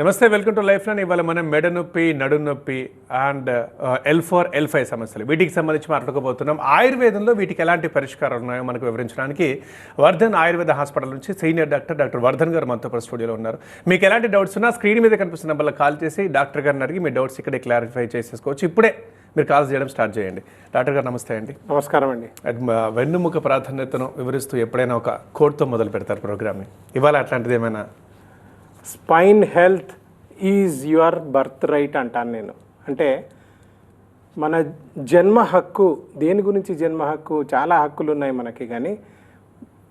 నమస్తే welcome to life line. ఇవాళ మనం మెడ నొప్పి నడు నొప్పి and L four L five సమస్యలు. వీటికి సంబంధించి మాట్లాడుకోబోతున్నాం ఆయుర్వేదంలో వీటికి ఎలాంటి పరిష్కారాలు ఉన్నాయో మనకు వివరించడానికి వర్ధన్ ఆయుర్వేద హాస్పిటల్ నుంచి senior doctor doctor Vardhan garu మనతో పాటు స్టూడియోలో ఉన్నారు. మీకు ఎలాంటి డౌట్స్ ఉన్నా స్క్రీన్ మీద కనిపిస్తున్న నెంబర్లో కాల్ చేసి డాక్టర్ గారిని అడిగి మీ డౌట్స్ ఇక్కడే క్లారిఫై చేసేసుకోవచ్చు. ఇప్పుడే మీరు కాల్ చేయడం స్టార్ట్ చేయండి. డాక్టర్ గారు నమస్తే అండి. నమస్కారం అండి. వెన్నుముక ప్రాధాన్యతను వివరిస్తూ ఎప్పుడైనా ఒక కోడ్తో మొదలు పెడతారు ప్రోగ్రామ్ని. ఇవాళ అట్లాంటిది ఏమైనా spine health is your birth right అంటాను నేను. అంటే మన జన్మ హక్కు దేని గురించి జన్మ హక్కు చాలా హక్కులు ఉన్నాయి మనకి కానీ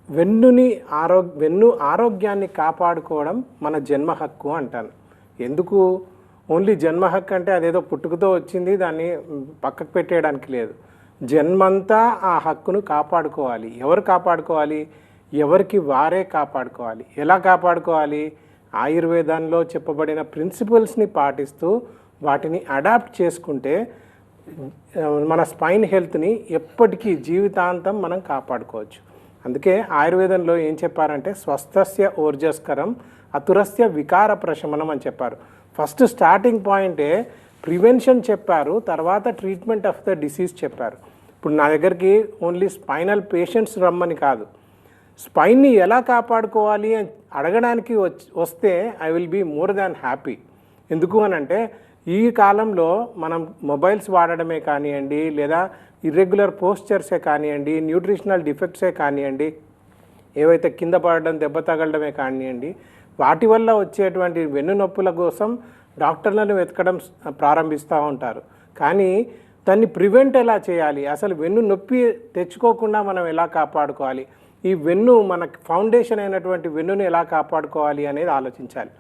వెన్నుని ఆరో వెన్ను ఆరోగ్యాన్ని కాపాడుకోవడం మన జన్మ హక్కు అంటాను. ఎందుకు? ఓన్లీ జన్మ హక్కు అంటే అదేదో పుట్టుకతో వచ్చింది దాన్ని పక్కకు పెట్టేయడానికి లేదు. జన్మంతా ఆ హక్కును కాపాడుకోవాలి. ఎవరు కాపాడుకోవాలి? ఎవరికి వారే కాపాడుకోవాలి. ఎలా కాపాడుకోవాలి? ఆయుర్వేదంలో చెప్పబడిన ప్రిన్సిపల్స్ని పాటిస్తూ వాటిని అడాప్ట్ చేసుకుంటే మన స్పైన్ హెల్త్ని ఎప్పటికీ జీవితాంతం మనం కాపాడుకోవచ్చు. అందుకే ఆయుర్వేదంలో ఏం చెప్పారంటే స్వస్థస్య ఊర్జస్కరం అతురస్య వికార ప్రశమనం అని చెప్పారు. ఫస్ట్ స్టార్టింగ్ పాయింటే ప్రివెన్షన్ చెప్పారు తర్వాత ట్రీట్మెంట్ ఆఫ్ ద డిసీజ్ చెప్పారు. ఇప్పుడు నా దగ్గరికి ఓన్లీ స్పైనల్ పేషెంట్స్ రమ్మని కాదు. స్పైన్ని ఎలా కాపాడుకోవాలి అని అడగడానికి వస్తే I will be more than happy. ఎందుకు అని అంటే ఈ కాలంలో మనం మొబైల్స్ వాడడమే కానివ్వండి లేదా ఇర్రెగ్యులర్ పోస్చర్సే కానివ్వండి న్యూట్రిషనల్ డిఫెక్ట్సే కానివ్వండి ఏవైతే కింద పడడం దెబ్బ తగలడమే కానివ్వండి వాటి వల్ల వచ్చేటువంటి వెన్ను నొప్పుల కోసం డాక్టర్లను వెతకడం ప్రారంభిస్తూ ఉంటారు. కానీ దాన్ని ప్రివెంట్ ఎలా చేయాలి? అసలు వెన్ను నొప్పి తెచ్చుకోకుండా మనం ఎలా కాపాడుకోవాలి? ఈ వెన్ను మన ఫౌండేషన్ అయినటువంటి వెన్నుని ఎలా కాపాడుకోవాలి అనేది ఆలోచించాలి.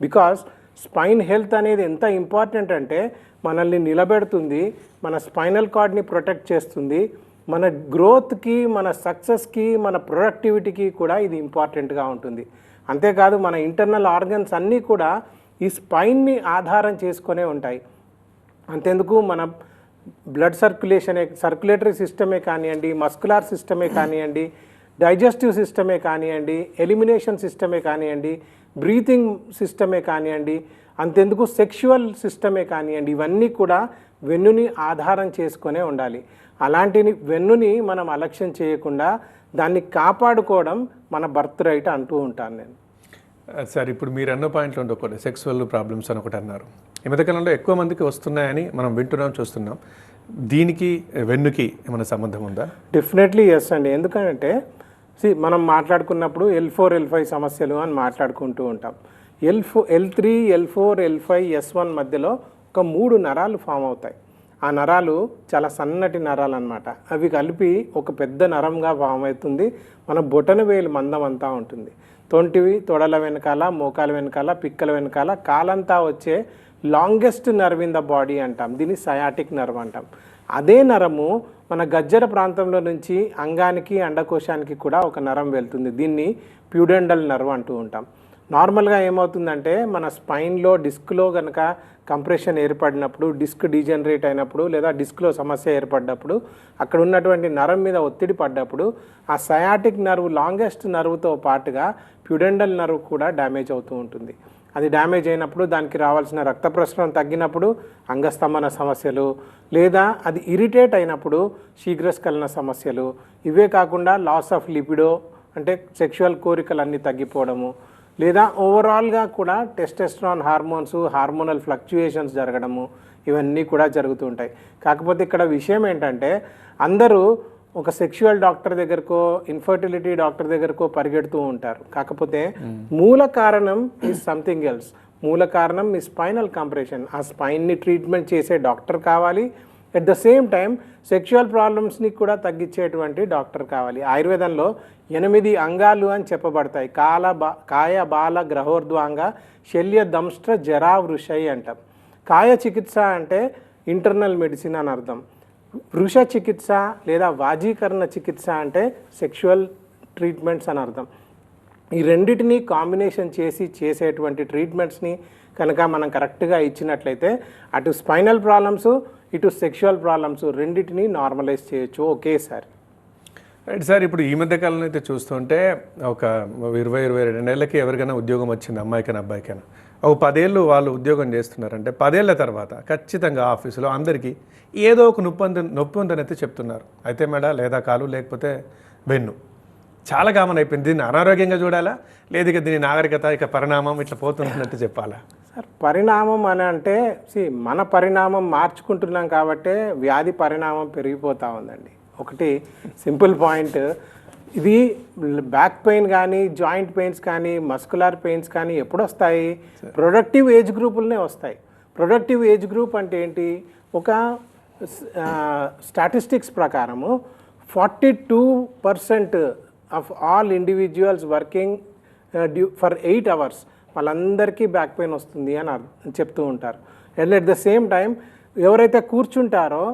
బికాస్ స్పైన్ హెల్త్ అనేది ఎంత ఇంపార్టెంట్ అంటే మనల్ని నిలబెడుతుంది మన స్పైనల్ కార్డ్ని ప్రొటెక్ట్ చేస్తుంది మన గ్రోత్కి మన సక్సెస్కి మన ప్రొడక్టివిటీకి కూడా ఇది ఇంపార్టెంట్గా ఉంటుంది. అంతేకాదు మన ఇంటర్నల్ ఆర్గన్స్ అన్నీ కూడా ఈ స్పైన్ని ఆధారం చేసుకొనే ఉంటాయి. అంతెందుకు మన బ్లడ్ సర్క్యులేషనే సర్క్యులేటరీ సిస్టమే కానివ్వండి మస్కులార్ సిస్టమే కానివ్వండి డైజెస్టివ్ సిస్టమే కానివ్వండి ఎలిమినేషన్ సిస్టమే కానివ్వండి బ్రీతింగ్ సిస్టమే కానివ్వండి అంతెందుకు సెక్షువల్ సిస్టమే కానివ్వండి ఇవన్నీ కూడా వెన్నుని ఆధారం చేసుకొనే ఉండాలి. అలాంటి వెన్నుని మనం అలక్ష్యం చేయకుండా దాన్ని కాపాడుకోవడం మన బర్త్ రైట్ అంటూ ఉంటాను నేను. సార్ ఇప్పుడు మీరు అన్న పాయింట్లో ఉండే ఒకటి సెక్సువల్ ప్రాబ్లమ్స్ అని ఒకటి అన్నారు. ఈ మధ్యకాలంలో ఎక్కువ మందికి వస్తున్నాయని మనం వింటున్నాం చూస్తున్నాం. దీనికి వెన్నుకి ఏమైనా సంబంధం ఉందా? డెఫినెట్లీ ఎస్ అండి. ఎందుకంటే సి మనం మాట్లాడుకున్నప్పుడు ఎల్ ఫోర్ ఎల్ ఫైవ్ సమస్యలు అని మాట్లాడుకుంటూ ఉంటాం. L four L three L four L five S one మధ్యలో ఒక మూడు నరాలు ఫామ్ అవుతాయి. ఆ నరాలు చాలా సన్నటి నరాలు అనమాట అవి కలిపి ఒక పెద్ద నరంగా ఫామ్ అవుతుంది. మన బొటన వేలు మందం అంతా ఉంటుంది. తొంటివి తొడల వెనకాల మోకాల వెనకాల పిక్కల వెనకాల కాలంతా వచ్చే longest nerve in the body అంటాం. దీన్ని సయాటిక్ నర్వ్ అంటాం. అదే నరము మన గజ్జర ప్రాంతంలో నుంచి అంగానికి అండకోశానికి కూడా ఒక నరం వెళ్తుంది. దీన్ని ప్యూడెండల్ నర్వ్ అంటూ ఉంటాం. నార్మల్గా ఏమవుతుందంటే మన స్పైన్లో డిస్క్లో కనుక కంప్రెషన్ ఏర్పడినప్పుడు డిస్క్ డీజనరేట్ అయినప్పుడు లేదా డిస్క్లో సమస్య ఏర్పడినప్పుడు అక్కడ ఉన్నటువంటి నరం మీద ఒత్తిడి పడ్డప్పుడు ఆ సయాటిక్ నర్వ్ లాంగెస్ట్ నర్వ్తో పాటుగా ప్యుడెండల్ నర్వ్ కూడా డ్యామేజ్ అవుతూ ఉంటుంది. అది డ్యామేజ్ అయినప్పుడు దానికి రావాల్సిన రక్త ప్రసరణ తగ్గినప్పుడు అంగస్తంభన సమస్యలు లేదా అది ఇరిటేట్ అయినప్పుడు శీఘ్రస్కలన సమస్యలు. ఇవే కాకుండా లాస్ ఆఫ్ లిపిడో అంటే సెక్షువల్ కోరికలు అన్నీ తగ్గిపోవడము. లేదా ఓవరాల్గా కూడా టెస్టెస్ట్రాన్ హార్మోన్స్ హార్మోనల్ ఫ్లక్చుయేషన్స్ జరగడము. ఇవన్నీ కూడా జరుగుతూ ఉంటాయి. కాకపోతే ఇక్కడ విషయం ఏంటంటే అందరూ ఒక సెక్షువల్ డాక్టర్ దగ్గరకో ఇన్ఫర్టిలిటీ డాక్టర్ దగ్గరకో పరిగెడుతూ ఉంటారు. కాకపోతే మూల కారణం ఈజ్ సంథింగ్ ఎల్స్ మూల కారణం మీ స్పైనల్ కంప్రెషన్ ఆ స్పైన్ని ట్రీట్మెంట్ చేసే డాక్టర్ కావాలి. At the same time sexual ప్రాబ్లమ్స్ని కూడా తగ్గించేటువంటి డాక్టర్ కావాలి. ఆయుర్వేదంలో ఎనిమిది అంగాలు అని చెప్పబడతాయి. కాల బా కాయ బాల గ్రహోర్ధ్వాంగ శల్య దంష్ట్ర జరా వృషై అంటాం. కాయ చికిత్స అంటే ఇంటర్నల్ మెడిసిన్ అని అర్థం. వృష చికిత్స లేదా వాజీకరణ చికిత్స అంటే సెక్షువల్ ట్రీట్మెంట్స్ అని అర్థం. ఈ రెండిటిని కాంబినేషన్ చేసి చేసేటువంటి ట్రీట్మెంట్స్ని కనుక మనం కరెక్ట్గా ఇచ్చినట్లయితే అటు స్పైనల్ ప్రాబ్లమ్స్ ఇటు సెక్షువల్ ప్రాబ్లమ్స్ రెండింటిని నార్మలైజ్ చేయొచ్చు ఒకేసారి. రైట్ సార్ ఇప్పుడు ఈ మధ్య కాలంలో అయితే చూస్తుంటే ఒక ఇరవై ఇరవై రెండేళ్ళకి ఎవరికైనా ఉద్యోగం వచ్చింది అమ్మాయికైనా అబ్బాయికైనా. ఒక పదేళ్ళు వాళ్ళు ఉద్యోగం చేస్తున్నారంటే పదేళ్ళ తర్వాత ఖచ్చితంగా ఆఫీసులో అందరికీ ఏదో ఒక నొప్పి నొప్పి ఉందని అయితే చెప్తున్నారు. అయితే మేడ లేదా కాలు లేకపోతే వెన్ను. చాలా కామన్ అయిపోయింది. దీన్ని అనారోగ్యంగా చూడాలా? లేదు ఇక దీని నాగరికత ఇక పరిణామం ఇట్లా పోతున్నట్టు చెప్పాలా? సార్ పరిణామం అని అంటే సి మన పరిణామం మార్చుకుంటున్నాం కాబట్టే వ్యాధి పరిణామం పెరిగిపోతూ ఉందండి. ఒకటి సింపుల్ పాయింట్ ఇది బ్యాక్ పెయిన్ కానీ జాయింట్ పెయిన్స్ కానీ మస్కులర్ పెయిన్స్ కానీ ఎప్పుడు వస్తాయి ప్రొడక్టివ్ ఏజ్ గ్రూపులనే వస్తాయి. ప్రొడక్టివ్ ఏజ్ గ్రూప్ అంటే ఏంటి? ఒక స్టాటిస్టిక్స్ ప్రకారము forty two percent of all individuals working due for eight hours వాళ్ళందరికీ బ్యాక్ పెయిన్ వస్తుంది అని అర్థం చెప్తూ ఉంటారు. And at the same time ఎవరైతే కూర్చుంటారో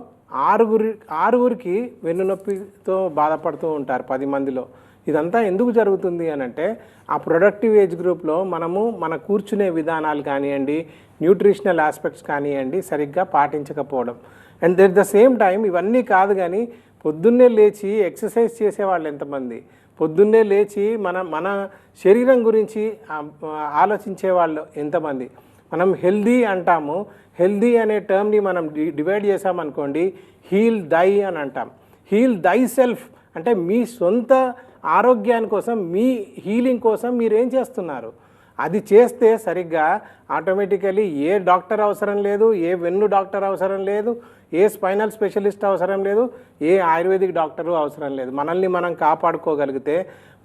ఆరుగురి ఆరుగురికి వెన్నునొప్పితో బాధపడుతూ ఉంటారు పది మందిలో. ఇదంతా ఎందుకు జరుగుతుంది అని అంటే ఆ ప్రొడక్టివ్ ఏజ్ గ్రూప్లో మనము మన కూర్చునే విధానాలు కానివ్వండి న్యూట్రిషనల్ ఆస్పెక్ట్స్ కానివ్వండి సరిగ్గా పాటించకపోవడం. And that the same time ఇవన్నీ కాదు కానీ పొద్దున్నే లేచి ఎక్సర్సైజ్ చేసేవాళ్ళు ఎంతమంది? పొద్దున్నే లేచి మన మన శరీరం గురించి ఆలోచించే వాళ్ళు ఎంతమంది? మనం హెల్దీ అంటాము హెల్దీ అనే టర్మ్ని మనం డి డివైడ్ చేసామనుకోండి హీల్ దై అని అంటాం. హీల్ దై సెల్ఫ్ అంటే మీ సొంత ఆరోగ్యాని కోసం మీ హీలింగ్ కోసం మీరు ఏం చేస్తున్నారు? అది చేస్తే సరిగ్గా ఆటోమేటికలీ ఏ డాక్టర్ అవసరం లేదు ఏ వెన్ను డాక్టర్ అవసరం లేదు ఏ స్పైనల్ స్పెషలిస్ట్ అవసరం లేదు ఏ ఆయుర్వేదిక్ డాక్టరు అవసరం లేదు. మనల్ని మనం కాపాడుకోగలిగితే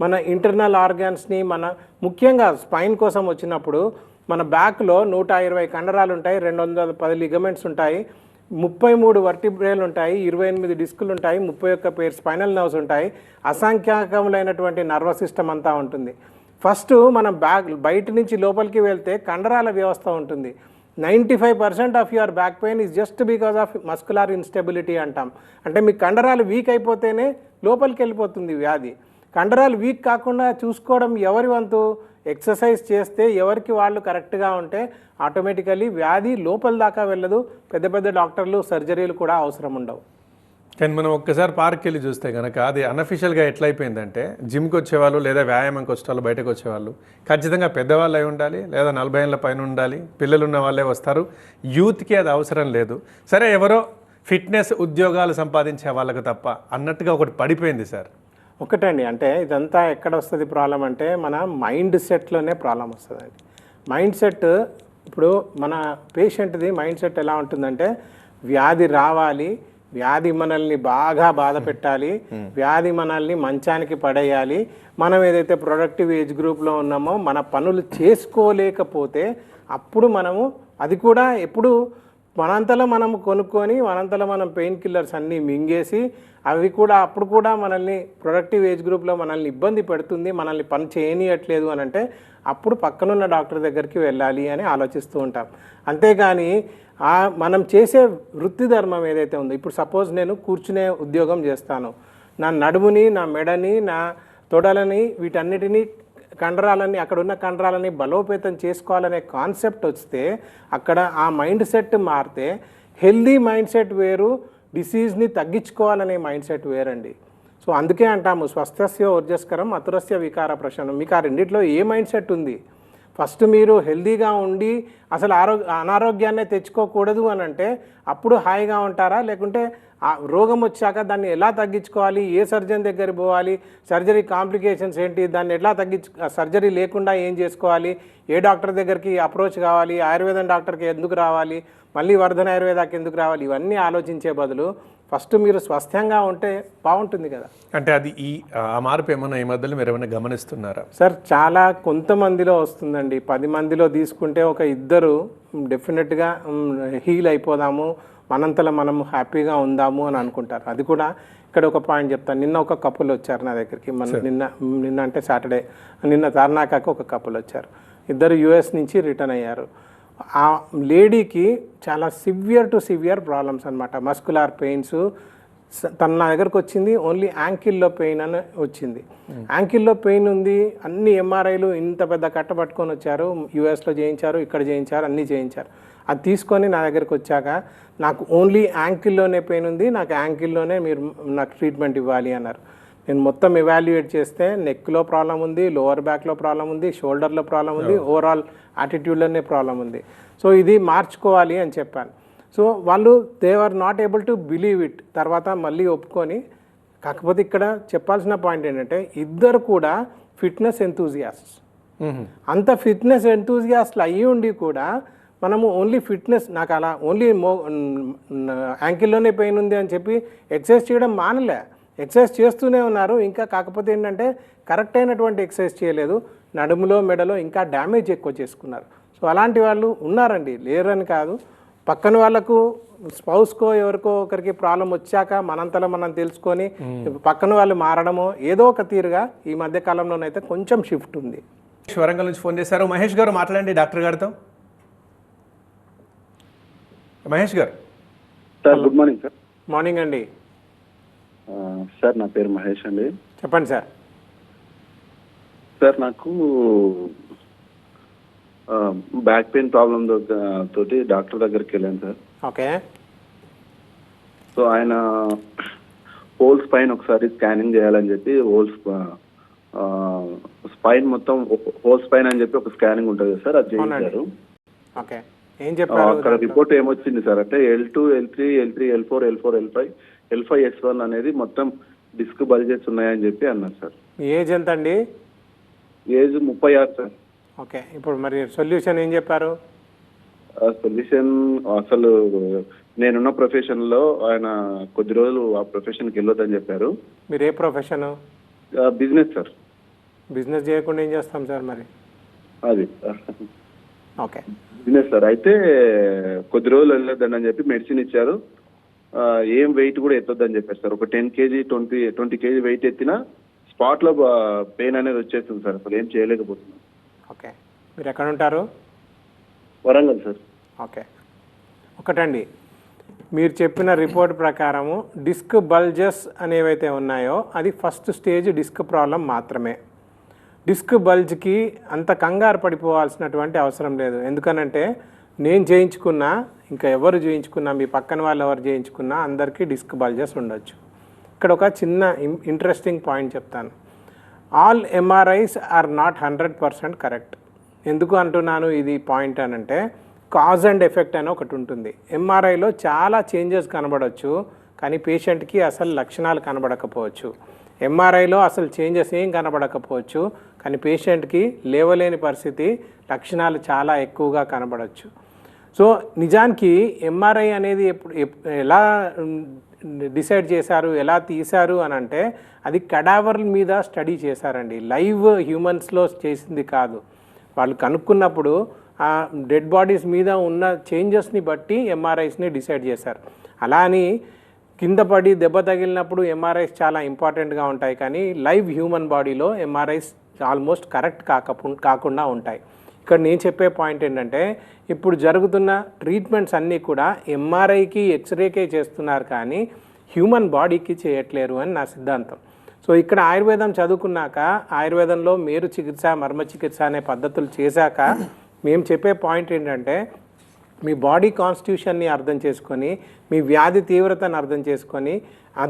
మన ఇంటర్నల్ ఆర్గాన్స్ని మన ముఖ్యంగా స్పైన్ కోసం వచ్చినప్పుడు మన బ్యాక్లో నూట ఇరవై కండరాలు ఉంటాయి రెండు వందల పది లిగమెంట్స్ ఉంటాయి ముప్పై మూడు వర్టిబ్రేలు ఉంటాయి ఇరవై ఎనిమిది డిస్కులు ఉంటాయి ముప్పై ఒక్క పేరు స్పైనల్ నర్వ్స్ ఉంటాయి అసంఖ్యాకములైనటువంటి నర్వస్ సిస్టమ్ అంతా ఉంటుంది. ఫస్ట్ మనం బ్యాక్ బయట నుంచి లోపలికి వెళ్తే కండరాల వ్యవస్థ ఉంటుంది. Ninety five percent of your back pain is just because of muscular instability అంటాం. అంటే మీ కండరాలు వీక్ అయిపోతేనే లోపలికి వెళ్ళిపోతుంది వ్యాధి. కండరాలు వీక్ కాకుండా చూసుకోవడం ఎవరి వంతు? ఎక్సర్సైజ్ చేస్తే ఎవరికి వాళ్ళు కరెక్ట్గా ఉంటే ఆటోమేటికల్లీ వ్యాధి లోపల దాకా వెళ్ళదు. పెద్ద పెద్ద డాక్టర్లు సర్జరీలు కూడా అవసరం ఉండవు. కానీ మనం ఒక్కసారి పార్క్ వెళ్ళి చూస్తే కనుక అది అన్అఫిషియల్గా ఎట్లయిపోయిందంటే జిమ్కి వచ్చేవాళ్ళు లేదా వ్యాయామంకి వచ్చే వాళ్ళు బయటకు వచ్చేవాళ్ళు ఖచ్చితంగా పెద్దవాళ్ళు అయి ఉండాలి లేదా నలభై ఏళ్ళ పైన ఉండాలి. పిల్లలు ఉన్న వాళ్ళే వస్తారు. యూత్కి అది అవసరం లేదు. సరే ఎవరో ఫిట్నెస్ ఉద్యోగాలు సంపాదించే వాళ్ళకు తప్ప అన్నట్టుగా ఒకటి పడిపోయింది సార్. ఒకటండి. అంటే ఇదంతా ఎక్కడ వస్తుంది ప్రాబ్లం అంటే మన మైండ్ సెట్లోనే ప్రాబ్లం వస్తుందండి. మైండ్ సెట్ ఇప్పుడు మన పేషెంట్ది మైండ్ సెట్ ఎలా ఉంటుందంటే వ్యాధి రావాలి వ్యాధి మనల్ని బాగా బాధ పెట్టాలి వ్యాధి మనల్ని మంచానికి పడేయాలి. మనం ఏదైతే ప్రొడక్టివ్ ఏజ్ గ్రూప్లో ఉన్నామో మన పనులు చేసుకోలేకపోతే అప్పుడు మనము అది కూడా ఎప్పుడు మనంతలో మనం కొనుక్కొని మనంతలో మనం పెయిన్ కిల్లర్స్ అన్నీ మింగేసి అవి కూడా అప్పుడు కూడా మనల్ని ప్రొడక్టివ్ ఏజ్ గ్రూప్లో మనల్ని ఇబ్బంది పెడుతుంది మనల్ని పని చేయనీయట్లేదు అని అంటే అప్పుడు పక్కనున్న డాక్టర్ దగ్గరికి వెళ్ళాలి అని ఆలోచిస్తూ ఉంటాం. అంతేగాని ఆ మనం చేసే వృత్తి ధర్మం ఏదైతే ఉందో ఇప్పుడు సపోజ్ నేను కూర్చునే ఉద్యోగం చేస్తాను. నా నడుముని నా మెడని నా తొడలని వీటన్నిటినీ కండరాలని అక్కడ ఉన్న కండరాలని బలోపేతం చేసుకోవాలనే కాన్సెప్ట్ వస్తే అక్కడ ఆ మైండ్ సెట్ మారితే హెల్దీ మైండ్ సెట్ వేరు డిసీజ్ని తగ్గించుకోవాలనే మైండ్ సెట్ వేరండి. సో అందుకే అంటాము స్వస్థస్య ఊర్జస్కరం అతురస్య వికార ప్రశనం మీకు ఆ రెండిట్లో ఏ మైండ్ సెట్ ఉంది? ఫస్ట్ మీరు హెల్దీగా ఉండి అసలు ఆరోగ్య అనారోగ్యాన్నే తెచ్చుకోకూడదు అని అంటే అప్పుడు హాయిగా ఉంటారా? లేకుంటే ఆ రోగం వచ్చాక దాన్ని ఎలా తగ్గించుకోవాలి? ఏ సర్జన్ దగ్గర పోవాలి? సర్జరీ కాంప్లికేషన్స్ ఏంటి? దాన్ని ఎట్లా తగ్గించు సర్జరీ లేకుండా ఏం చేసుకోవాలి? ఏ డాక్టర్ దగ్గరికి అప్రోచ్ కావాలి? ఆయుర్వేదం డాక్టర్కి ఎందుకు రావాలి? మళ్ళీ వర్ధన ఆయుర్వేదాకి ఎందుకు రావాలి? ఇవన్నీ ఆలోచించే బదులు ఫస్ట్ మీరు స్వస్థంగా ఉంటే బాగుంటుంది కదా. అంటే అది ఈ ఆ మార్పు ఏమన్నా ఈ మధ్యలో మీరు ఏమైనా గమనిస్తున్నారా? సార్ చాలా కొంతమందిలో వస్తుందండి. పది మందిలో తీసుకుంటే ఒక ఇద్దరు డెఫినెట్గా హీల్ అయిపోదాము మనంతలో మనం హ్యాపీగా ఉందాము అని అనుకుంటారు. అది కూడా ఇక్కడ ఒక పాయింట్ చెప్తాను. నిన్న ఒక కపుల్ వచ్చారు నా దగ్గరికి. మన నిన్న నిన్న అంటే సాటర్డే. నిన్న తార్నాకాకు ఒక కపుల్ వచ్చారు. ఇద్దరు యుఎస్ నుంచి రిటర్న్ అయ్యారు. ఆ లేడీకి చాలా సివియర్ టు సివియర్ ప్రాబ్లమ్స్ అనమాట మస్కులార్ పెయిన్స్ తన నా దగ్గరకు వచ్చింది ఓన్లీ యాంకిల్లో పెయిన్ అని వచ్చింది. యాంకిల్లో పెయిన్ ఉంది అన్ని ఎంఆర్ఐలు ఇంత పెద్ద కట్ట పట్టుకొని వచ్చారు యూఎస్లో చేయించారు ఇక్కడ చేయించారు అన్నీ చేయించారు. అది తీసుకొని నా దగ్గరకు వచ్చాక నాకు ఓన్లీ యాంకిల్లోనే పెయిన్ ఉంది నాకు యాంకిల్లోనే మీరు నాకు ట్రీట్మెంట్ ఇవ్వాలి అన్నారు. నేను మొత్తం ఎవాల్యుయేట్ చేస్తే నెక్లో ప్రాబ్లం ఉంది లోవర్ బ్యాక్లో ప్రాబ్లం ఉంది షోల్డర్లో ప్రాబ్లం ఉంది ఓవరాల్ యాటిట్యూడ్లోనే ప్రాబ్లం ఉంది. సో ఇది మార్చుకోవాలి అని చెప్పాను. సో వాళ్ళు they are not able to believe it తర్వాత మళ్ళీ ఒప్పుకొని కాకపోతే ఇక్కడ చెప్పాల్సిన పాయింట్ ఏంటంటే ఇద్దరు కూడా ఫిట్నెస్ ఎంతూజియాస్ట్స్ అంత ఫిట్నెస్ ఎంతూజియాస్ట్లు అయ్యి ఉండి కూడా మనము ఓన్లీ ఫిట్నెస్ నాకు అలా ఓన్లీ మో యాంకిల్లోనే పెయిన్ ఉంది అని చెప్పి ఎక్సర్సైజ్ చేయడం మానలే. ఎక్సర్సైజ్ చేస్తూనే ఉన్నారు. ఇంకా కాకపోతే ఏంటంటే కరెక్ట్ అయినటువంటి ఎక్సర్సైజ్ చేయలేదు. నడుములో మెడలో ఇంకా డ్యామేజ్ ఎక్కువ చేసుకున్నారు. సో అలాంటి వాళ్ళు ఉన్నారండి. లేరని కాదు. పక్కన వాళ్ళకు స్పౌస్కో ఎవరికో ఒకరికి ప్రాబ్లం వచ్చాక మనంతలో మనం తెలుసుకొని పక్కన వాళ్ళు మారడమో ఏదో ఒక తీరుగా ఈ మధ్య కాలంలోనైతే కొంచెం షిఫ్ట్ ఉంది. వరంగల్ నుంచి ఫోన్ చేశారు. మహేష్ గారు మాట్లాడండి డాక్టర్ గారితో. మహేష్ గారు. Sir good morning sir. Morning అండి. సార్ నా పేరు మహేష్ అండి. చెప్పండి సార్. సార్ నాకు బ్యాక్ పెయిన్ ప్రాబ్లం తో- తోటి డాక్టర్ దగ్గరికి వెళ్ళాను సార్. ఓకే. సో ఆయన హోల్స్ పైన ఒకసారి స్కానింగ్ చేయాలని చెప్పి హోల్స్ స్పైన్ మొత్తం హోల్స్ పైన అని చెప్పి ఒక స్కానింగ్ ఉంటుంది సార్ అది చేయించారు. ఓకే. ఏం ఆ, చెప్పారు అక్కడ రిపోర్ట్ ఏమొచ్చింది సార్ అంటే L two L three L three L four L four L five L five S one అనేది మొత్తం డిస్క్ బల్జెస్ ఉన్నాయని చెప్పి అన్నారు సార్. ఏజ్ ఎంత అండి ఏజ్ ముప్పై ఆరు సార్. ఓకే ఇప్పుడు మరి సొల్యూషన్ ఏం చెప్పారు? సొల్యూషన్ అసలు నేనున్న ప్రొఫెషన్లో ఆయన కొద్ది రోజులు ఆ ప్రొఫెషన్కి వెళ్ళొద్దని చెప్పారు. మీరు ఏ ప్రొఫెషన్ బిజినెస్ సార్. బిజినెస్ చేయకుండా ఏం చేస్తాం సార్ మరి? అది. ఓకే. Business sir. అయితే కొద్ది రోజులు వెళ్ళొద్దని అని చెప్పి మెడిసిన్ ఇచ్చారు. ఏం వెయిట్ కూడా ఎత్తొద్దని చెప్పారు సార్. ఒక ten kg twenty twenty kg weight ఎత్తినా స్పాట్లో పెయిన్ అనేది వచ్చేస్తుంది సార్. అసలు ఏం చేయలేకపోతున్నాం. ఓకే. మీరు ఎక్కడ ఉంటారు? వరంగల్ సార్. ఓకే. ఒకటండి. మీరు చెప్పిన రిపోర్ట్ ప్రకారము డిస్క్ బల్జెస్ అనేవైతే ఉన్నాయో అది ఫస్ట్ స్టేజ్ డిస్క్ ప్రాబ్లం మాత్రమే. డిస్క్ బల్జ్కి అంత కంగారు పడిపోవాల్సినటువంటి అవసరం లేదు. ఎందుకనంటే నేను చేయించుకున్నా ఇంకా ఎవరు చేయించుకున్నా మీ పక్కన వాళ్ళు ఎవరు చేయించుకున్నా అందరికీ డిస్క్ బల్జెస్ ఉండొచ్చు. ఇక్కడ ఒక చిన్న ఇంట్రెస్టింగ్ పాయింట్ చెప్తాను. All MRIs are not hundred percent correct ఎందుకు అంటున్నాను ఇది పాయింట్ అని అంటే కాజ్ అండ్ ఎఫెక్ట్ అని ఒకటి ఉంటుంది. ఎంఆర్ఐలో చాలా చేంజెస్ కనబడవచ్చు కానీ పేషెంట్కి అసలు లక్షణాలు కనబడకపోవచ్చు. ఎంఆర్ఐలో అసలు చేంజెస్ ఏం కనబడకపోవచ్చు కానీ పేషెంట్కి లేవలేని పరిస్థితి లక్షణాలు చాలా ఎక్కువగా కనబడవచ్చు సో నిజానికి ఎంఆర్ఐ అనేది ఎప్పుడు ఎలా డిసైడ్ చేశారు ఎలా తీశారు అని అంటే అది కడావర్ల మీద స్టడీ చేశారండి. లైవ్ హ్యూమన్స్లో చేసింది కాదు. వాళ్ళు కనుక్కున్నప్పుడు ఆ డెడ్ బాడీస్ మీద ఉన్న చేంజెస్ని బట్టి ఎంఆర్ఐస్ని డిసైడ్ చేశారు. అలా అని కింద పడి దెబ్బ తగిలినప్పుడు ఎంఆర్ఐస్ చాలా ఇంపార్టెంట్గా ఉంటాయి కానీ లైవ్ హ్యూమన్ బాడీలో ఎంఆర్ఐస్ ఆల్మోస్ట్ కరెక్ట్ కాకపో కాకుండా ఉంటాయి. ఇక్కడ నేను చెప్పే పాయింట్ ఏంటంటే ఇప్పుడు జరుగుతున్న ట్రీట్మెంట్స్ అన్నీ కూడా ఎంఆర్ఐకి ఎక్స్రేకే చేస్తున్నారు కానీ హ్యూమన్ బాడీకి చేయట్లేరు అని నా సిద్ధాంతం. సో ఇక్కడ ఆయుర్వేదం చదువుకున్నాక ఆయుర్వేదంలో మేరు చికిత్స మర్మ చికిత్స అనే పద్ధతులు చేశాక మేము చెప్పే పాయింట్ ఏంటంటే మీ బాడీ కాన్స్టిట్యూషన్ని అర్థం చేసుకొని మీ వ్యాధి తీవ్రతను అర్థం చేసుకొని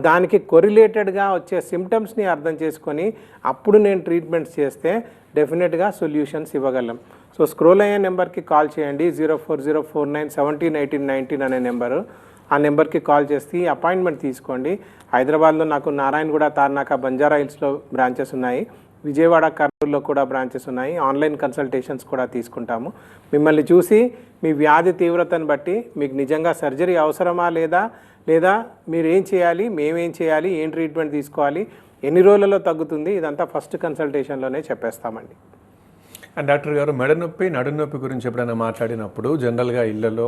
దానికి కొరిలేటెడ్గా వచ్చే సిమ్టమ్స్ని అర్థం చేసుకొని అప్పుడు నేను ట్రీట్మెంట్స్ చేస్తే డెఫినెట్గా సొల్యూషన్స్ ఇవ్వగలం. సో స్క్రోల్ అయ్యే నెంబర్కి కాల్ చేయండి. Zero four zero four nine seventeen eighteen nineteen అనే నెంబరు. ఆ నెంబర్కి కాల్ చేసి అపాయింట్మెంట్ తీసుకోండి. హైదరాబాద్లో నాకు నారాయణగూడ తార్నాక బంజారా హిల్స్లో బ్రాంచెస్ ఉన్నాయి. విజయవాడ కర్నూలులో కూడా బ్రాంచెస్ ఉన్నాయి. ఆన్లైన్ కన్సల్టేషన్స్ కూడా తీసుకుంటాము. మిమ్మల్ని చూసి మీ వ్యాధి తీవ్రతను బట్టి మీకు నిజంగా సర్జరీ అవసరమా లేదా? లేదా మీరు ఏం చేయాలి? మేమేం చేయాలి? ఏం ట్రీట్మెంట్ తీసుకోవాలి? ఎన్ని రోజులలో తగ్గుతుంది? ఇదంతా ఫస్ట్ కన్సల్టేషన్లోనే చెప్పేస్తామండి. అండ్ డాక్టర్ గారు మెడ నొప్పి నడు నొప్పి గురించి ఎప్పుడైనా మాట్లాడినప్పుడు జనరల్గా ఇళ్ళలో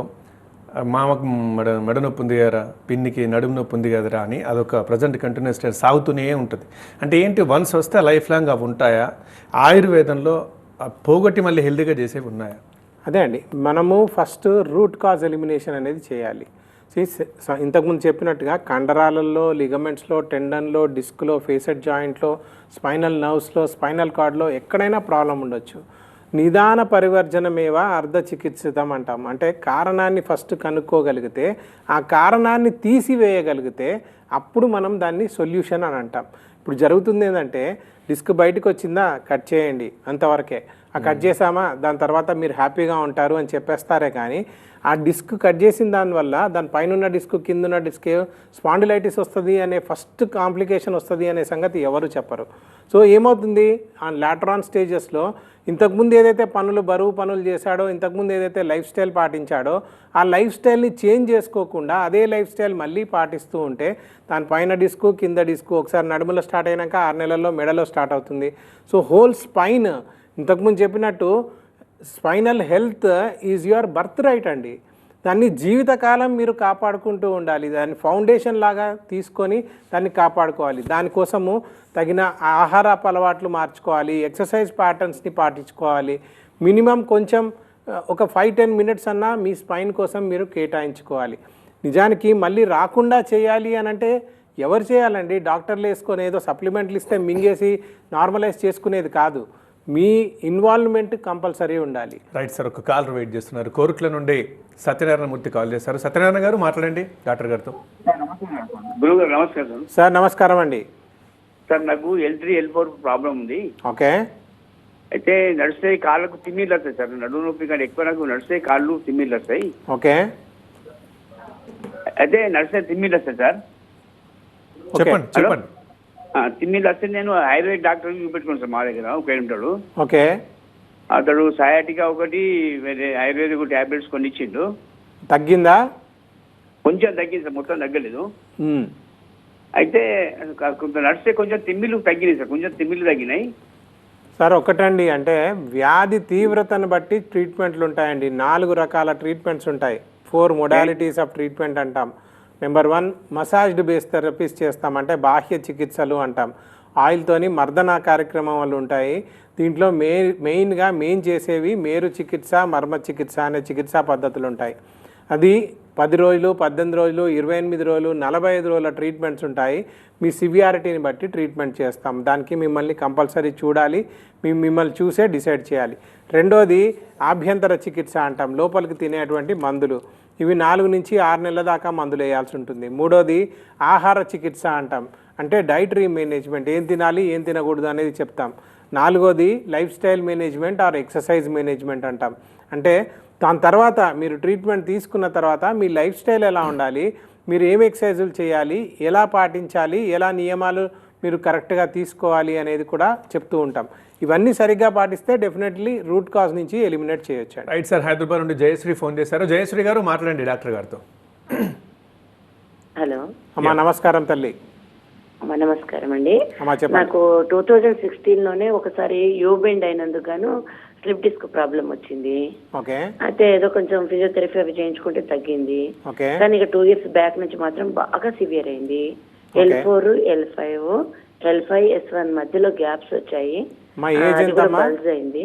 మామకు మెడ మెడ నొప్పి ఉంది కదరా పిన్నికి నడుము నొప్పి ఉంది కదరా అని అదొక ప్రజెంట్ కంటిన్యూస్ స్టేట్ సాగుతూనే ఉంటుంది. అంటే ఏంటి వన్స్ వస్తే లైఫ్ లాంగ్ అవి ఉంటాయా? ఆయుర్వేదంలో ఆ పోగొట్టి మళ్ళీ హెల్తీగా చేసేవి ఉన్నాయా? అదే అండి మనము ఫస్ట్ రూట్ కాజ్ ఎలిమినేషన్ అనేది చేయాలి. ఇంతకుముందు చెప్పినట్టుగా కండరాలలో లిగమెంట్స్లో టెండన్లో డిస్క్లో ఫేసెడ్ జాయింట్లో స్పైనల్ నర్వ్స్లో స్పైనల్ కార్డ్లో ఎక్కడైనా ప్రాబ్లం ఉండొచ్చు. నిదాన పరివర్జనమేవ అర్ధ చికిత్సితం అంటాం. అంటే కారణాన్ని ఫస్ట్ కనుక్కోగలిగితే ఆ కారణాన్ని తీసివేయగలిగితే అప్పుడు మనం దాన్ని సొల్యూషన్ అని అంటాం. ఇప్పుడు జరుగుతుంది ఏంటంటే డిస్క్ బయటకు వచ్చిందా కట్ చేయండి అంతవరకే. కట్ చేసామా దాని తర్వాత మీరు హ్యాపీగా ఉంటారు అని చెప్పేస్తారే కానీ ఆ డిస్క్ కట్ చేసిన దానివల్ల దాని పైన ఉన్న డిస్క్ కింద ఉన్న డిస్క్ స్పాండిలైటిస్ వస్తుంది అనే ఫస్ట్ కాంప్లికేషన్ వస్తుంది అనే సంగతి ఎవరు చెప్పరు. సో ఏమవుతుంది? ఆ లాటరాన్ స్టేజెస్లో ఇంతకుముందు ఏదైతే పనులు బరువు పనులు చేశాడో ఇంతకుముందు ఏదైతే లైఫ్ స్టైల్ పాటించాడో ఆ లైఫ్ స్టైల్ని చేంజ్ చేసుకోకుండా అదే లైఫ్ స్టైల్ మళ్ళీ పాటిస్తూ ఉంటే దాని పైన డిస్కు కింద డిస్కు ఒకసారి నడుములో స్టార్ట్ అయినాక ఆరు నెలల్లో మెడలో స్టార్ట్ అవుతుంది. సో హోల్ స్పైన్ ఇంతకుముందు చెప్పినట్టు spinal health is your birth right అండి. దాన్ని జీవితకాలం మీరు కాపాడుకుంటూ ఉండాలి. దాన్ని ఫౌండేషన్ లాగా తీసుకొని దాన్ని కాపాడుకోవాలి. దానికోసము తగిన ఆహారపు అలవాట్లు మార్చుకోవాలి. ఎక్సర్సైజ్ ప్యాటర్న్స్ని పాటించుకోవాలి. మినిమం కొంచెం ఒక ఫైవ్ టెన్ మినిట్స్ అన్నా మీ స్పైన్ కోసం మీరు కేటాయించుకోవాలి. నిజానికి మళ్ళీ రాకుండా చేయాలి అని అంటే ఎవరు చేయాలండి? డాక్టర్లు వేసుకొని ఏదో సప్లిమెంట్లు ఇస్తే మింగేసి నార్మలైజ్ చేసుకునేది కాదు. మీ ఇన్వాల్వ్మెంట్ కంపల్సరీ ఉండాలి. రైట్ సార్ ఒక కాల్ వెయిట్ చేస్తున్నారు. కోరుట్ల నుండి సత్యనారాయణ మూర్తి కాల్ చేశారు. సత్యనారాయణ గారు మాట్లాడండి. డాక్టర్ గారితో. నమస్కారం సార్. సార్ నమస్కారం అండి. సార్ నాకు L three L four problem ఉంది. ఓకే. అయితే నడిస్తే కాళ్ళకు తిమ్మిర్లు వస్తాయి సార్. నడుము నొప్పి కానీ ఎక్కువ నాకు నడిస్తే కాళ్ళు తిమ్మిర్లు వస్తాయి. ఓకే. అయితే నడిస్తే తిమ్మిర్లు వస్తాయి సార్. చెప్పండి చెప్పండి. తిమ్మిర్లు వస్తే నేను ఆయుర్వేద డాక్టర్ చూపెట్టుకున్నాను సార్ మా దగ్గర ఒక ఉంటాడు ఓకే. అతడు సయాటికా ఒకటి వేరే ఆయుర్వేదిక్ టాబ్లెట్స్ కొన్ని ఇచ్చిండు తగ్గిందా? కొంచెం తగ్గింది సార్ మొత్తం తగ్గలేదు. అయితే నడిస్తే కొంచెం తిమ్మిర్లు తగ్గినాయి సార్ కొంచెం తిమ్మిర్లు తగ్గినాయి. సార్ ఒకటండి అంటే వ్యాధి తీవ్రతను బట్టి ట్రీట్మెంట్లు ఉంటాయండి. నాలుగు రకాల ట్రీట్మెంట్స్ ఉంటాయి. ఫోర్ మొడాలిటీస్ ఆఫ్ ట్రీట్మెంట్ అంటాం. Number one massaged base therapies చేస్తామంటే బాహ్య చికిత్సలు అంటాం. ఆయిల్తోని మర్దన కార్యక్రమాలు ఉంటాయి. దీంట్లో మే మెయిన్గా మెయిన్ చేసేవి మేరు చికిత్స మర్మ చికిత్స అనే చికిత్సా పద్ధతులు ఉంటాయి. అది పది రోజులు పద్దెనిమిది రోజులు ఇరవై ఎనిమిది రోజులు నలభై ఐదు రోజుల ట్రీట్మెంట్స్ ఉంటాయి. మీ సివియారిటీని బట్టి ట్రీట్మెంట్ చేస్తాం. దానికి మిమ్మల్ని కంపల్సరీ చూడాలి. మేము మిమ్మల్ని చూసే డిసైడ్ చేయాలి. రెండోది ఆభ్యంతర చికిత్స అంటాం. లోపలికి తినేటువంటి మందులు. ఇవి నాలుగు నుంచి ఆరు నెలల దాకా మందులు వేయాల్సి ఉంటుంది. మూడోది ఆహార చికిత్స అంటాం. అంటే డైటరీ మేనేజ్మెంట్ ఏం తినాలి ఏం తినకూడదు అనేది చెప్తాం. నాలుగోది lifestyle management or exercise management అంటాం. అంటే దాని తర్వాత మీరు ట్రీట్మెంట్ తీసుకున్న తర్వాత మీ లైఫ్ స్టైల్ ఎలా ఉండాలి మీరు ఏం ఎక్సర్సైజులు చేయాలి ఎలా పాటించాలి ఎలా నియమాలు మీరు కరెక్ట్గా తీసుకోవాలి అనేది కూడా చెప్తూ ఉంటాం. ఇవన్నీ సరిగ్గా పాటిస్తే డెఫినెట్లీ రూట్ కాజ్ నుంచి ఎలిమినేట్ చేయొచ్చు రైట్ సార్ హైదరాబాద్ నుండి జయశ్రీ ఫోన్ చేశారు. జయశ్రీ గారు మాట్లాడండి డాక్టర్ గారితో. హలో. అమ్మా నమస్కారం తల్లి. అమ్మ నమస్కారం అండి. నాకు టూ థౌజండ్ సిక్స్టీన్లోనే ఒకసారి యూబెండ్ అయినందుకు గాను స్లిప్ డిస్క్ ప్రాబ్లం వచ్చింది. ఓకే. అయితే ఏదో కొంచెం ఫిజియోథెరపీ అవి చేయించుకుంటే తగ్గింది. ఓకే. కానీ ఇక టూ ఇయర్స్ బ్యాక్ నుంచి మాత్రం బాగా సివియర్ అయింది. L four L five L five S one మధ్యలో గ్యాప్స్ వచ్చాయి. మా ఏజ్ ఎంతమ్మా అయింది.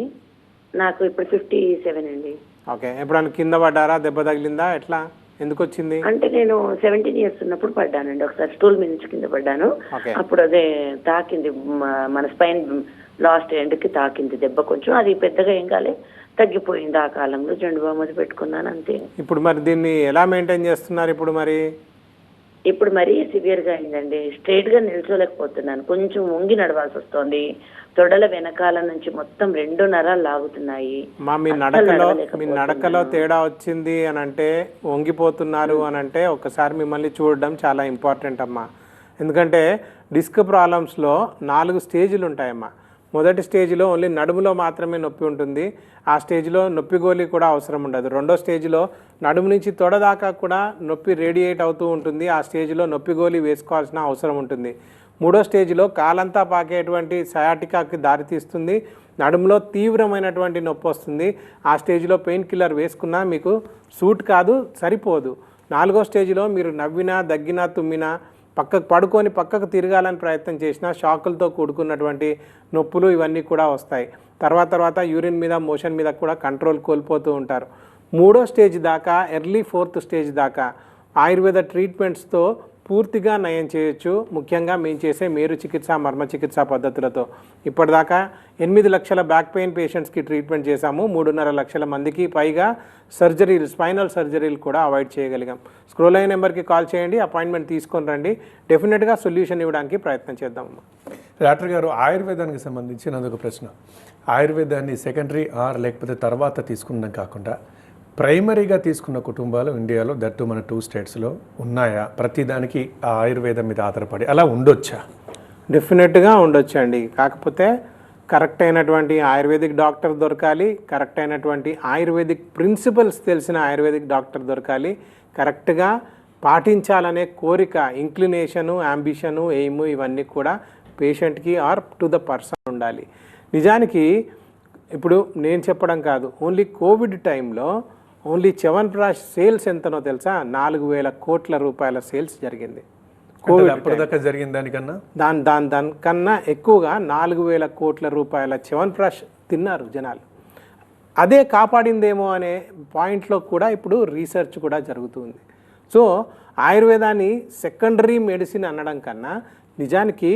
నాకు ఇప్పుడు ఫిఫ్టీ సెవెన్ అండి. ఓకే ఎప్పుడన్నా కింద పడ్డారా? దెబ్బ తగిలిందా? ఎట్లా? ఎందుకు వచ్చింది? అంటే నేను సెవెంటీన్ ఇయర్స్ ఉన్నప్పుడు పడ్డానండి. ఒకసారి స్టూల్ మీద నుంచి కింద పడ్డాను. అప్పుడు అదే తాకింది మన స్పైన్ లాస్ట్ ఎండ్కి తాకింది దెబ్బ కొంచెం. అది పెద్దగా ఏం కాలే తగ్గిపోయింది ఆ కాలంలో. జెండు బామ్మది పెట్టుకున్నాను అంతే. ఇప్పుడు మరి దీన్ని ఎలా మెయింటైన్ చేస్తున్నారు ఇప్పుడు మరి? ఇప్పుడు మరీ సివియర్గా అయిందండి. స్ట్రైట్గా నిల్చోలేకపోతున్నాను. కొంచెం వంగి నడవాల్సి వస్తోంది. తొడల వెనకాల నుంచి మొత్తం రెండు నరాలు లాగుతున్నాయి. మా మీ నడకలో మీ. నడకలో తేడా వచ్చింది అని అంటే వంగిపోతున్నారు అని అంటే ఒకసారి మిమ్మల్ని చూడడం చాలా ఇంపార్టెంట్ అమ్మా. ఎందుకంటే డిస్క్ ప్రాబ్లమ్స్లో నాలుగు స్టేజ్లు ఉంటాయమ్మా. మొదటి స్టేజ్లో ఓన్లీ నడుములో మాత్రమే నొప్పి ఉంటుంది. ఆ స్టేజ్లో నొప్పి గోళీ కూడా అవసరం ఉండదు. రెండో స్టేజ్లో నడుము నుంచి తొడ దాకా కూడా నొప్పి రేడియేట్ అవుతూ ఉంటుంది. ఆ స్టేజ్లో నొప్పి గోళీ వేసుకోవాల్సిన అవసరం ఉంటుంది. మూడో స్టేజ్లో కాలంతా పాకేటువంటి సయాటికాకి దారితీస్తుంది నడుములో తీవ్రమైనటువంటి నొప్పి వస్తుంది. ఆ స్టేజ్లో పెయిన్ కిల్లర్ వేసుకున్నా మీకు సూట్ కాదు సరిపోదు. నాలుగో స్టేజ్లో మీరు నవ్వినా దగ్గినా తుమ్మినా పక్కకు పడుకొని పక్కకు తిరగాలని ప్రయత్నం చేసినా షాకులతో కూడుకున్నటువంటి నొప్పులు ఇవన్నీ కూడా వస్తాయి. తర్వాత తర్వాత యూరిన్ మీద మోషన్ మీద కూడా కంట్రోల్ కోల్పోతూ ఉంటారు. మూడో స్టేజ్ దాకా ఎర్లీ ఫోర్త్ స్టేజ్ దాకా ఆయుర్వేద ట్రీట్మెంట్స్తో పూర్తిగా నయం చేయొచ్చు. ముఖ్యంగా మేము చేసే మేరు చికిత్స మర్మ చికిత్స పద్ధతులతో. ఇప్పటిదాకా ఎనిమిది లక్షల బ్యాక్ పెయిన్ పేషెంట్స్కి ట్రీట్మెంట్ చేశాము. మూడున్నర లక్షల మందికి పైగా సర్జరీలు స్పైనల్ సర్జరీలు కూడా అవాయిడ్ చేయగలిగాం. స్క్రోల్ అయిన నెంబర్కి కాల్ చేయండి అపాయింట్మెంట్ తీసుకొని రండి. డెఫినెట్గా సొల్యూషన్ ఇవ్వడానికి ప్రయత్నం చేద్దామమ్మా డాక్టర్ గారు ఆయుర్వేదానికి సంబంధించి నాదొక ప్రశ్న. ఆయుర్వేదాన్ని సెకండరీ ఆర్ లేకపోతే తర్వాత తీసుకున్నాం కాకుండా ప్రైమరీగా తీసుకున్న కుటుంబాలు ఇండియాలో దట్టు మన టూ స్టేట్స్లో ఉన్నాయా? ప్రతిదానికి ఆ ఆయుర్వేదం మీద ఆధారపడి అలా ఉండొచ్చా? డెఫినెట్గా ఉండొచ్చండి కాకపోతే కరెక్ట్ అయినటువంటి ఆయుర్వేదిక్ డాక్టర్ దొరకాలి కరెక్ట్ అయినటువంటి ఆయుర్వేదిక్ ప్రిన్సిపల్స్ తెలిసిన ఆయుర్వేదిక్ డాక్టర్ దొరకాలి కరెక్ట్గా పాటించాలనే కోరిక ఇంక్లినేషను అంబిషను ఎయిమ్ ఇవన్నీ కూడా పేషెంట్కి ఆర్ టు ద పర్సన్ ఉండాలి. నిజానికి ఇప్పుడు నేను చెప్పడం కాదు ఓన్లీ కోవిడ్ టైంలో ఓన్లీ చవన్ ప్రాష్ సేల్స్ ఎంతనో తెలుసా? నాలుగు వేల కోట్ల రూపాయల సేల్స్ జరిగింది. అంటే అప్పటిదాకా జరిగిన దానికన్నా? దాని దాని దానికన్నా ఎక్కువగా నాలుగు వేల కోట్ల రూపాయల చవన్ ప్రాష్ తిన్నారు జనాలు. అదే కాపాడిందేమో అనే పాయింట్లో కూడా ఇప్పుడు రీసెర్చ్ కూడా జరుగుతుంది. సో ఆయుర్వేదాన్ని సెకండరీ మెడిసిన్ అనడం కన్నా నిజానికి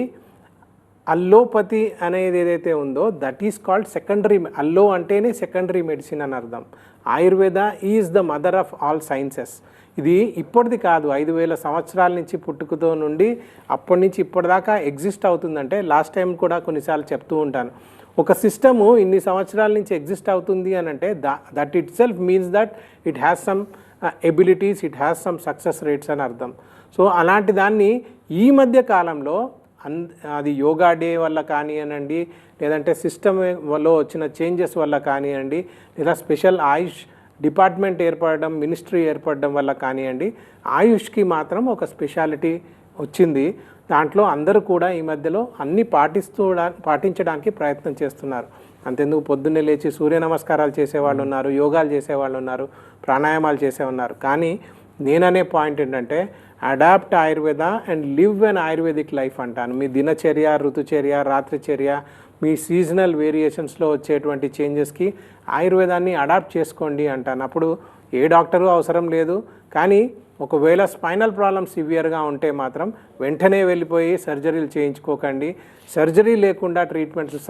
అల్లోపతి అనేది ఏదైతే ఉందో దట్ ఈస్ కాల్డ్ సెకండరీ అల్లో అంటేనే సెకండరీ మెడిసిన్ అని అర్థం. Ayurveda is the mother of all sciences. ఇది ఇప్పటిది కాదు ఐదు వేల సంవత్సరాల నుంచి పుట్టుకతో నుండి అప్పటి నుంచి ఇప్పటిదాకా ఎగ్జిస్ట్ అవుతుందంటే లాస్ట్ టైం కూడా కొన్నిసార్లు చెప్తూ ఉంటాను. ఒక సిస్టము ఇన్ని సంవత్సరాల నుంచి ఎగ్జిస్ట్ అవుతుంది అని అంటే the that itself means that it has some abilities it has some success rates అని అర్థం. సో అలాంటి దాన్ని ఈ మధ్య కాలంలో అన్ అది యోగా డే వల్ల కానివ్వనండి లేదంటే సిస్టమ్లో వచ్చిన చేంజెస్ వల్ల కానివ్వండి లేదా స్పెషల్ ఆయుష్ డిపార్ట్మెంట్ ఏర్పడడం మినిస్ట్రీ ఏర్పడడం వల్ల కానివ్వండి ఆయుష్కి మాత్రం ఒక స్పెషాలిటీ వచ్చింది. దాంట్లో అందరూ కూడా ఈ మధ్యలో అన్ని పాటిస్తూ పాటించడానికి ప్రయత్నం చేస్తున్నారు. అంతెందుకు పొద్దున్నే లేచి సూర్య నమస్కారాలు చేసేవాళ్ళు ఉన్నారు యోగాలు చేసేవాళ్ళు ఉన్నారు ప్రాణాయామాలు చేసే ఉన్నారు. కానీ నేననే పాయింట్ ఏంటంటే adopt Ayurveda and live an Ayurvedic life అంటాను. మీ దినచర్య ఋతుచర్య రాత్రిచర్య మీ సీజనల్ వేరియేషన్స్లో వచ్చేటువంటి చేంజెస్కి ఆయుర్వేదాన్ని అడాప్ట్ చేసుకోండి అంటాను. అప్పుడు ఏ డాక్టరు అవసరం లేదు. కానీ ఒకవేళ స్పైనల్ ప్రాబ్లమ్ సివియర్గా ఉంటే మాత్రం వెంటనే వెళ్ళిపోయి సర్జరీలు చేయించుకోకండి. సర్జరీ లేకుండా ట్రీట్మెంట్స్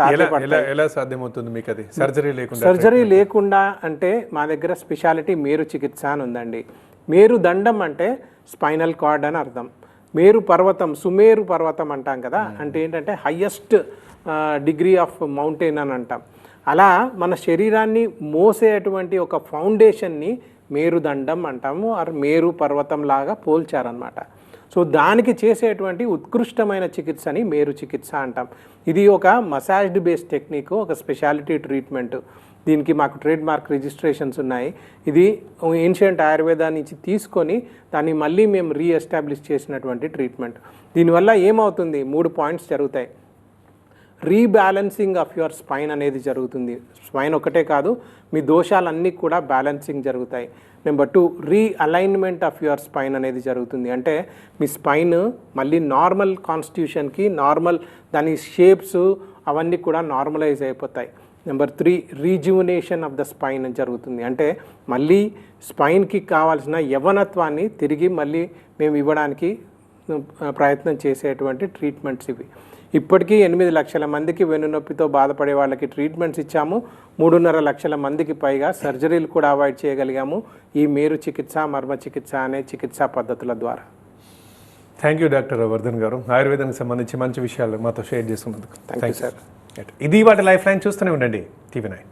ఎలా సాధ్యమవుతుంది మీకు అది సర్జరీ లేకుండా సర్జరీ లేకుండా అంటే మా దగ్గర స్పెషాలిటీ మేరు చికిత్స అని ఉందండి. మేరు దండం అంటే స్పైనల్ కార్డ్ అని అర్థం. మేరు పర్వతం సుమేరు పర్వతం అంటాం కదా. అంటే ఏంటంటే హయ్యెస్ట్ డిగ్రీ ఆఫ్ మౌంటైన్ అని అంటాం. అలా మన శరీరాన్ని మోసేటువంటి ఒక ఫౌండేషన్ని మేరుదండం అంటాము ఆర్ మేరు పర్వతం లాగా పోల్చారనమాట సో దానికి చేసేటువంటి ఉత్కృష్టమైన చికిత్సని మేరు చికిత్స అంటాం. ఇది ఒక మసాజ్డ్ బేస్డ్ టెక్నిక్ ఒక స్పెషాలిటీ ట్రీట్మెంట్ దీనికి మాకు ట్రేడ్ మార్క్ రిజిస్ట్రేషన్స్ ఉన్నాయి. ఇది ఏన్షియంట్ ఆయుర్వేదా నుంచి తీసుకొని దాన్ని మళ్ళీ మేము రీఎస్టాబ్లిష్ చేసినటువంటి ట్రీట్మెంట్ దీనివల్ల ఏమవుతుంది? మూడు పాయింట్స్ జరుగుతాయి. రీబ్యాలెన్సింగ్ ఆఫ్ యువర్ స్పైన్ అనేది జరుగుతుంది. స్పైన్ ఒకటే కాదు మీ దోషాలన్నీ కూడా బ్యాలెన్సింగ్ జరుగుతాయి. Number two realignment of your spine అనేది జరుగుతుంది. అంటే మీ స్పైన్ మళ్ళీ నార్మల్ కాన్స్టిట్యూషన్కి నార్మల్ దాని షేప్స్ అవన్నీ కూడా నార్మలైజ్ అయిపోతాయి. Number three rejuvenation of the spine జరుగుతుంది. అంటే మళ్ళీ స్పైన్కి కావాల్సిన యవనత్వాన్ని తిరిగి మళ్ళీ మేము ఇవ్వడానికి ప్రయత్నం చేసేటువంటి ట్రీట్మెంట్స్ ఇవి. ఇప్పటికీ ఎనిమిది లక్షల మందికి వెన్నునొప్పితో బాధపడే వాళ్ళకి ట్రీట్మెంట్స్ ఇచ్చాము. మూడున్నర లక్షల మందికి పైగా సర్జరీలు కూడా అవాయిడ్ చేయగలిగాము. ఈ మేరు చికిత్స మర్మ చికిత్స అనే చికిత్సా పద్ధతుల ద్వారా. థ్యాంక్ యూ డాక్టర్ వర్ధన్ గారు. ఆయుర్వేదానికి సంబంధించి మంచి విషయాలు మాతో షేర్ చేసుకున్నందుకు థ్యాంక్ యూ సార్ ఇది వాటి లైఫ్ లైన్ చూస్తూనే ఉండండి. TV nine